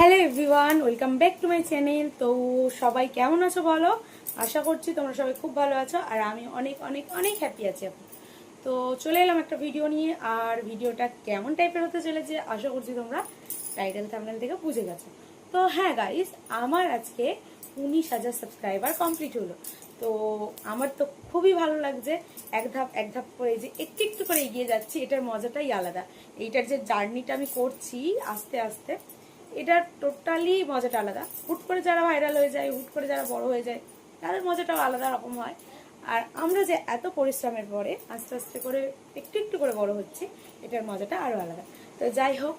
Hello everyone welcome back to my channel তো সবাই কেমন আছো বলো? আশা করছি তোমরা সবাই খুব ভালো আছো আর আমি অনেক অনেক অনেক হ্যাপি আছি এখন তো চলে এলাম একটা ভিডিও নিয়ে আর ভিডিওটা কেমন টাইপের হতে চলেছে আশা করছি তোমরা টাইটেল থামনেল থেকে বুঝে গেছো। তো হ্যাঁ গাইস আমার আজকে উনিশ হাজার সাবস্ক্রাইবার কমপ্লিট হলো। তো আমার তো খুবই ভালো লাগছে, এক ধাপ এক ধাপ করে যে একটু একটু করে এগিয়ে যাচ্ছি, এটার মজাটাই আলাদা। এইটার যে জার্নিটা আমি করছি আস্তে আস্তে এটার টোটালি মজাটা আলাদা। হুট করে যারা ভাইরাল হয়ে যায়, হুট করে যারা বড় হয়ে যায়, তাদের মজাটাও আলাদা রকম হয়। আর আমরা যে এত পরিশ্রমের পরে আস্তে আস্তে করে একটু একটু করে বড় হচ্ছি, এটার মজাটা আরও আলাদা। তো যাই হোক,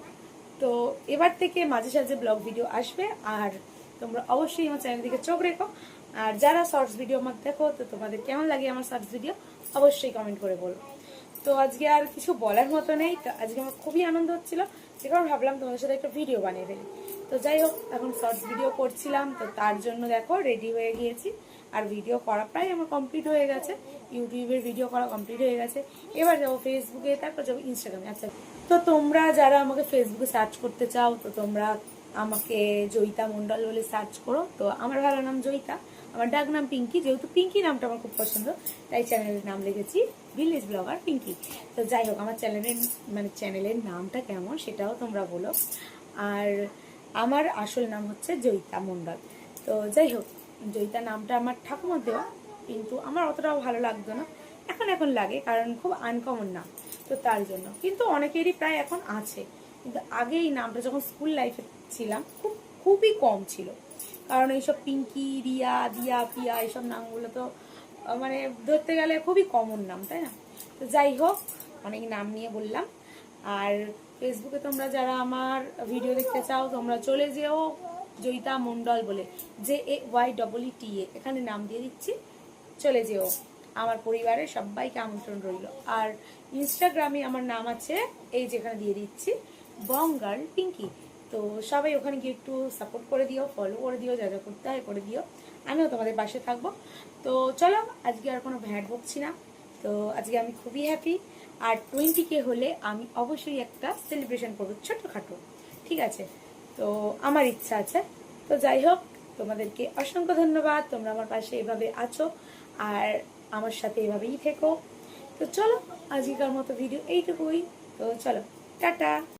তো এবার থেকে মাঝে সাঝে ব্লগ ভিডিও আসবে, আর তোমরা অবশ্যই আমার চ্যানেল দিকে চোখ রেখো। আর যারা শর্টস ভিডিও আমার দেখো, তো তোমাদের কেমন লাগে আমার শর্টস ভিডিও অবশ্যই কমেন্ট করে বলো। তো আজকে আর কিছু বলার মতো নেই। তো আজকে আমার খুবই আনন্দ হচ্ছিল। যে কারণে ভাবলাম তোমাদের সাথে একটা ভিডিও বানিয়ে ফেলি তো যাই হোক, এখন শর্টস ভিডিও করছিলাম। তো তার জন্য দেখো রেডি হয়ে গিয়েছি। আর ভিডিও করা প্রায় আমার কমপ্লিট হয়ে গেছে। ইউটিউবের ভিডিও করা কমপ্লিট হয়ে গেছে। এবার যাব ফেসবুকে তারপর যাব ইনস্টাগ্রামে আচ্ছা তো তোমরা যারা আমাকে ফেসবুকে সার্চ করতে চাও, তো তোমরা আমাকে জয়িতা মণ্ডল বলে সার্চ করো। তো আমার ভালো নাম জয়িতা। আমার ডাক নাম পিঙ্কি, যেহেতু পিঙ্কি নামটা আমার খুব পছন্দ, তাই চ্যানেলের নাম লিখেছি ভিলেজ ব্লগার পিঙ্কি তো যাই হোক, আমার চ্যানেলের মানে চ্যানেলের নামটা কেমন সেটাও তোমরা বলো। আর আমার আসল নাম হচ্ছে জয়িতা মণ্ডল। তো যাই হোক জয়িতা নামটা আমার ঠাকুমার দেওয়া, কিন্তু আমার অতটাও ভালো লাগতো না। এখন এখন লাগে, কারণ খুব আনকমন নাম, তো তার জন্য। কিন্তু অনেকেরই প্রায় এখন আছে। কিন্তু আগে এই নামটা যখন স্কুল লাইফে ছিলাম, খুব খুবই কম ছিল। কারণ এইসব পিঙ্কি, রিয়া, দিয়া, পিয়া এইসব নামগুলো তো মানে ধরতে গেলে খুবই কমন নাম, তাই না? তো যাই হোক, অনেক নাম নিয়ে বললাম। আর ফেসবুকে তোমরা যারা আমার ভিডিও দেখতে চাও, তোমরা চলে যেও জয়িতা মণ্ডল বলে যে এ ওয়াই ডবল ই টি এ এখানে নাম দিয়ে দিচ্ছি, চলে যেও। আমার পরিবারের সবাইকে আমন্ত্রণ রইল। আর ইনস্টাগ্রামে আমার নাম আছে, এই যেখানে দিয়ে দিচ্ছি বং গার্ল পিঙ্কি তো সবাই ওখানে গিয়ে একটু সাপোর্ট করে দিও ফলো করে দিও, যা যা করতে হয় করে দিও। আমিও তোমাদের পাশে থাকব। তো চলো, আজকে আর কোনো ভ্যাট বকছি না। তো আজকে আমি খুবই হ্যাপি আর টোয়েন্টি কে হলে আমি অবশ্যই একটা সেলিব্রেশন করব ছোটোখাটো, ঠিক আছে? তো আমার ইচ্ছা আছে। তো যাই হোক, তোমাদেরকে অসংখ্য ধন্যবাদ। তোমরা আমার পাশে এভাবে আছো আর আমার সাথে এভাবেই থেকো। তো চলো আজকের মতো ভিডিও এইটুকুই। তো চলো, টাটা!